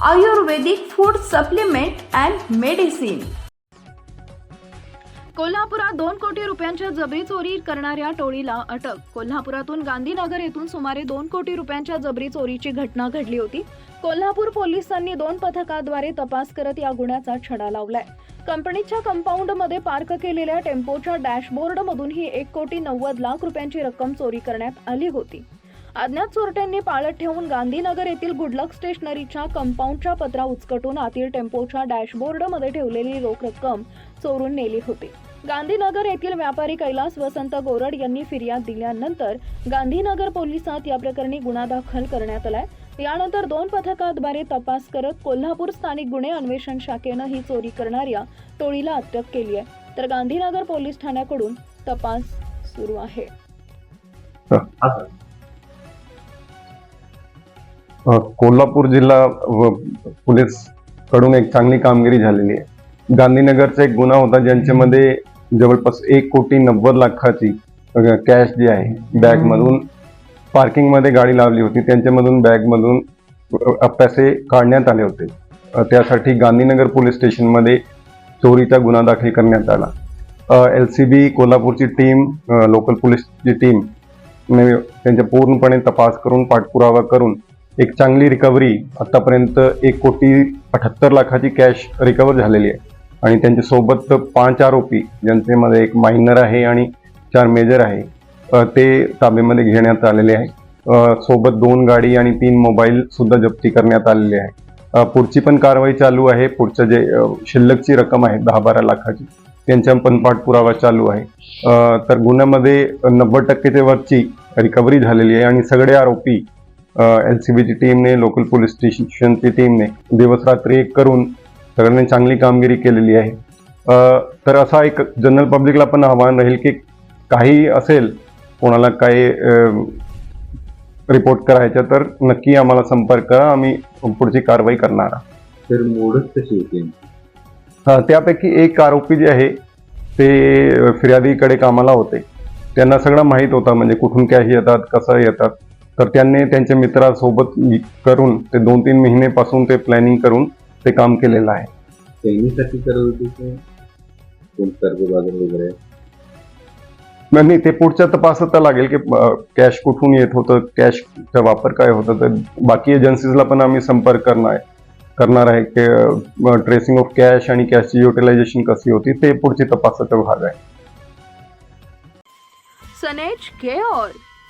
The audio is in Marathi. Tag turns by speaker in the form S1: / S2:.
S1: Ayurvedic food supplement and medicine
S2: कोल्हापुरात दोन कोटी रुपयांच्या जबरी चोरी करणाऱ्या टोळीला अटक. कोल्हापुरातून गांधीनगर येथून सुमारे दोन कोटी रुपयांच्या जबरी चोरीची घटना घडली होती. कोल्हापूर पोलिसांनी दोन पथकाद्वारे तपास करत या गुन्ह्याचा छडा लावलाय. कंपनीच्या कंपाऊंडमध्ये पार्क केलेल्या टेम्पोच्या डॅशबोर्डमधून ही एक कोटी नव्वद लाख रुपयांची रक्कम चोरी करण्यात आली होती. अज्ञात चोरट्यांनी पाळत ठेवून गांधीनगर येथील गुडलक स्टेशनरीच्या कंपाऊंडच्या पत्रा उचकटून आतील टेम्पोच्या डॅशबोर्डमध्ये ठेवलेली रोख रक्कम चोरून नेली होती. गांधीनगर येथील व्यापारी कैलास वसंत गोरड यांनी फिर्याद दिल्यानंतर गांधीनगर पोलिसात या प्रकरणी गुन्हा दाखल करण्यात आलाय. यानंतर दोन पथकाद्वारे तपास करत कोल्हापूर स्थानिक गुन्हे अन्वेषण शाखेनं ही चोरी करणाऱ्या टोळीला अटक केली आहे. तर गांधीनगर पोलीस ठाण्याकडून तपास सुरू आहे.
S3: कोल्हापूर जिल्हा पोलीसकडून एक चांगली कामगिरी झालेली आहे. गांधीनगरचा एक गुन्हा होता ज्यांच्यामध्ये जवळपास एक कोटी नव्वद लाखाची कॅश जी आहे बॅग मधून पार्किंगमध्ये गाडी लावली होती. त्यांच्यामधून बॅग मधून अ, पैसे काढण्यात आले होते. त्यासाठी गांधीनगर पोलीस स्टेशनमध्ये चोरीचा गुन्हा दाखल करण्यात आला. एल सी बी कोल्हापूरची टीम लोकल पोलीसची टीम त्यांच्या पूर्णपणे तपास करून पाठपुरावा करून एक चांगली रिकव्हरी आतापर्यंत एक कोटी अठ्याहत्तर लाखाची कॅश रिकवर झालेली आहे. आणि त्यांच्यासोबत पाच आरोपी ज्यांच्यामध्ये एक मायनर आहे आणि चार मेजर आहे ते ताब्यामध्ये घेण्यात आलेले आहे. सोबत दोन गाडी आणि तीन मोबाईल सुद्धा जप्ती करण्यात आलेले आहे. पुढची पण कारवाई चालू आहे. पुढचं जे शिल्लकची रक्कम आहे दहा बारा लाखाची त्यांच्या पण पाठपुरावा चालू आहे. तर गुन्ह्यामध्ये नव्वद टक्केच्या वरची रिकव्हरी झालेली आहे. आणि सगळे आरोपी एल सी बीची टीमने लोकल पोलीस स्टेशनची टीमने दिवस रात्री एक करून सगळ्यांनी चांगली कामगिरी केलेली आहे. तर असा एक जनरल पब्लिकला पण आव्हान राहील की काही असेल कोणाला काही रिपोर्ट करायचं तर नक्की आम्हाला संपर्क करा आम्ही पुढची कारवाई करणार.
S4: तर मोडच कशी होती
S3: हा, त्यापैकी एक आरोपी जे आहे ते फिर्यादीकडे कामाला होते. त्यांना सगळं माहीत होतं म्हणजे कुठून कॅश येतात कसं येतात. तर त्यांनी त्यांच्या मित्रासोबत करून ते दोन तीन महिनेपासून ते प्लॅनिंग करून ते काम केलेलं आहे.
S4: करत होती
S3: नाही नाही, ते पुढच्या तपासात लागेल की कॅश कुठून येत होतं कॅशचा वापर काय होतं तर बाकी एजन्सीजला पण आम्ही संपर्क करणार आहे. करणार आहे की ट्रेसिंग ऑफ कॅश आणि कॅशची युटिलायझेशन कशी होती ते पुढची तपासाचा भाग आहे.
S1: सनेज care